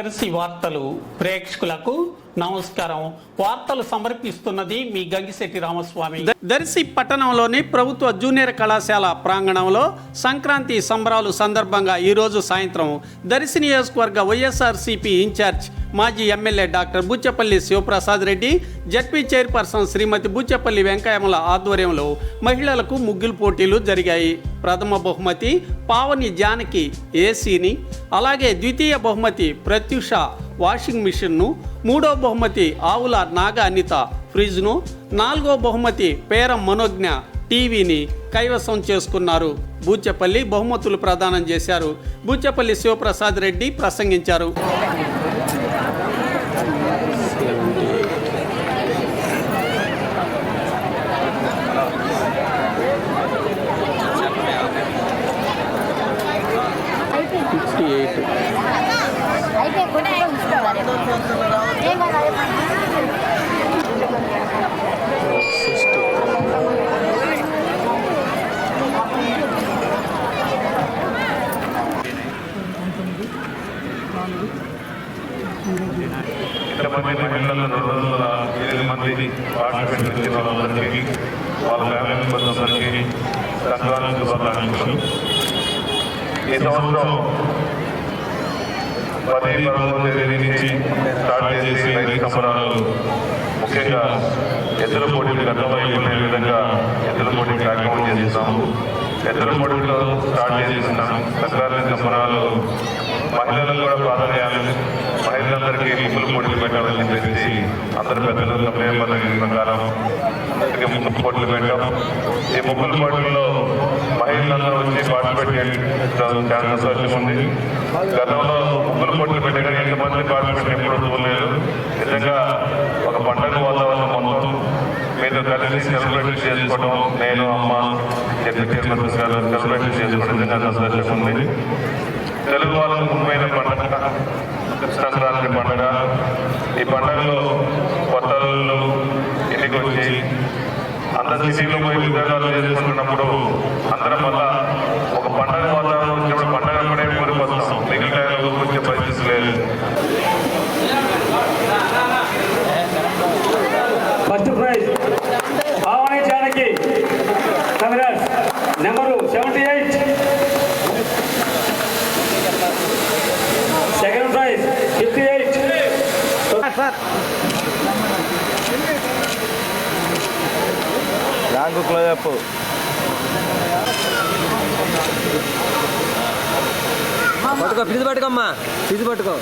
మన వార్తలు ప్రేక్షకులకు. నమస్కారం. వార్తలు సమర్పిస్తున్నది మీ గంగిశెట్టి రామస్వామి. దర్శి పట్టణంలోని ప్రభుత్వ జూనియర్ కళాశాల ప్రాంగణంలో సంక్రాంతి సంబరాలు సందర్భంగా ఈరోజు సాయంత్రం దర్శి నియోజకవర్గ వైఎస్ఆర్సీపీ ఇన్ఛార్జ్ మాజీ MLA doctor Buchepalli Sivaprasad Reddy ZP chairperson Srimathi Buchepalli వెంకయ్యమ్మల ఆధ్వర్యంలో మహిళలకు ముగ్గులు పోటీలు జరిగాయి. ప్రథమ బహుమతి పావని జానకి ఏసీని అలాగే ద్వితీయ బహుమతి ప్రత్యుష వాషింగ్ మిషన్ను మూడో బహుమతి ఆవుల నాగ అనిత ఫ్రిడ్జ్ను నాలుగో బహుమతి పేర మనోజ్ఞ టీవీని కైవసం చేసుకున్నారు. బూచపల్లి బహుమతులు ప్రదానం చేశారు. బూచపల్లి శివప్రసాద్ రెడ్డి ప్రసంగించారు. అయితే కొన్ని తీసుకోవాలి రెండు వందల మంది వాళ్ళందరికీ వాళ్ళ ఫ్యామిలీ మెంబర్స్ అందరికీ సంక్రాంతి శుభాకాంక్షలు ఈ సంవత్సరం పది పదమూడు తేదీ నుంచి స్టార్ట్ చేసి రైతు సంబరాలు ముఖ్యంగా ఎద్దుల పోటీలు గతంలో ఉండే విధంగా ఎద్దుల పోటీ కార్యక్రమం చేస్తాము. ఎద్దుల పోటీలో స్టార్ట్ చేస్తున్నాము సంక్రాంతి సంబరాలు మహిళలకు కూడా ప్రాధాన్యాలు. మహిళలందరికీ ముగ్గులు పోటీలు పెట్టాలని చెప్పేసి అందరు పెద్దలు సమయం ప్రకారం అందుకే ముగ్గులు పోటీలు పెట్టాం. ఈ ముగ్గులు పోటీల్లో మహిళలందరూ వచ్చి పార్టిసిపేట్ చేయడం చాలా సంతోషం ఉంది. గతంలో ముగ్గురు పోటీలు పెట్టగా ఎంతమంది పార్టిసిపేట్ ఎప్పుడు చూడలేదు నిజంగా ఒక పండగ వాతావరణం పొందుతూ మీతో కలిసి సెలబ్రేట్ చేసుకోవడం నేను అమ్మ డిప్యూటీ గారు సెలబ్రేట్ చేసుకోవడం నిజంగా సంతోషం ఉంది. తెలుగు వాళ్ళకు ముఖ్యమైన పండుగ సంక్రాంతి పండుగ. ఈ పండుగలో కొత్త ఇంటికి వచ్చి అందరి సిటీలో పోయి ఉద్యోగాలు చేసుకుంటున్నప్పుడు అందరం వల్ల ఒక పండగ వాతావరణం వచ్చినప్పుడు పండగ కూడా ఊరికి వస్తాం మిగిలిన ఊరికి వచ్చే పరిస్థితి లేదు first prize Bhavani Janaki congrats number seventy eight second prize fifty eight rank Closeup పట్టుకో ఫిజు పట్టుకోమ్మా. ఫిజు పట్టుకో.